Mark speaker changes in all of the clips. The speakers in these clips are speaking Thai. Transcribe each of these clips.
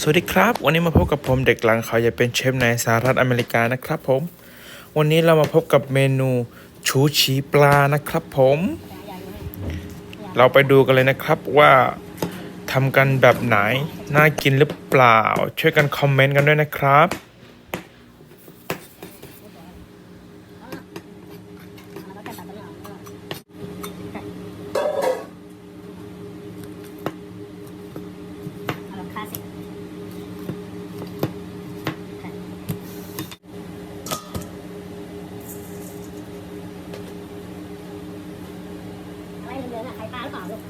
Speaker 1: สวัสดีครับ วันนี้มาพบกับผมเด็กหลังเขาอยากเป็นเชฟในสหรัฐอเมริกานะครับผม วันนี้เรามาพบกับเมนูชูชีปลานะครับผม เราไปดูกันเลยนะครับว่าทำกันแบบไหน น่ากินหรือเปล่า ช่วยกันคอมเมนต์กันด้วยนะครับ
Speaker 2: อะไรเหลืองๆอะไข่ปลาหรือเปล่าลูก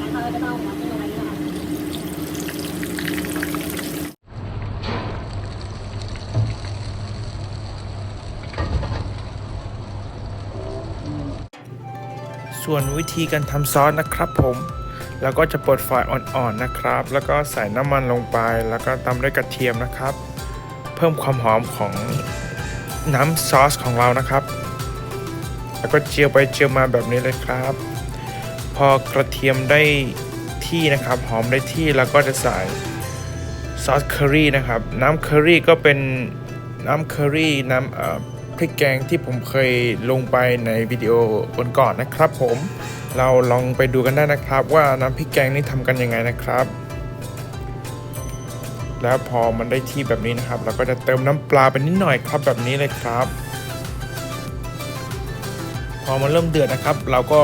Speaker 2: การเขาจะต้องหัวที่ลงไปนี่นะครับ
Speaker 1: ส่วนวิธีการทำซอสนะครับผมเราก็จะเปิดไฟอ่อนๆนะครับ แล้วก็ใส่น้ำมันลงไป แล้วก็ตามด้วยกระเทียมนะครับ เพิ่มความหอมของน้ำซอสของเรานะครับ แล้วก็เจียวไปเจียวมาแบบนี้เลยครับ พอกระเทียมได้ที่นะครับ หอมได้ที่แล้วก็จะใส่ซอสเคอรี่นะครับ น้ำเคอรี่ก็เป็นน้ำเคอรี่น้ำเอ่อ พริกแกงที่ผมเคยลงไปในวิดีโอก่อนนะครับ ผมเราลองไปดูกันได้นะครับ ว่าน้ำพริกแกงนี่ทำกันยังไงนะครับ แล้วพอมันได้ที่แบบนี้นะครับ เราก็จะเติมน้ำปลาไปนิดหน่อยครับแบบนี้เลยครับ พอมันเริ่มเดือดนะครับ เราก็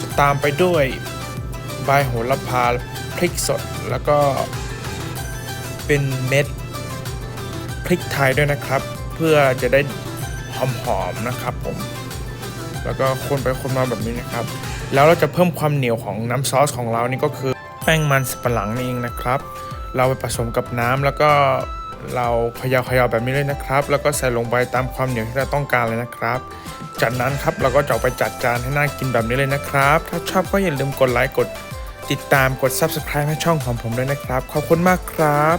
Speaker 1: จะตามไปด้วยใบโหระพาพริกสดแล้วก็เป็นเม็ดพริกไทยด้วยนะครับ เพื่อจะได้ หอมๆนะครับผมแล้วก็คนไปคนมาแบบนี้นะครับ แล้วเราจะเพิ่มความเหนียวของน้ำซอสของเรานี่ก็คือแป้งมันสับปะหลังนี่เองนะครับ เราไปผสมกับน้ำแล้วก็เราเขยาเขยาแบบนี้เลยนะครับ แล้วก็ใส่ลงไปตามความเหนียวที่เราต้องการเลยนะครับ จากนั้นครับเราก็จะเอาไปจัดจานให้น่ากินแบบนี้เลยนะครับ ถ้าชอบก็อย่าลืมกดไลค์กดติดตามกด Subscribe ให้ช่องของผมด้วยนะครับ ขอบคุณมากครับ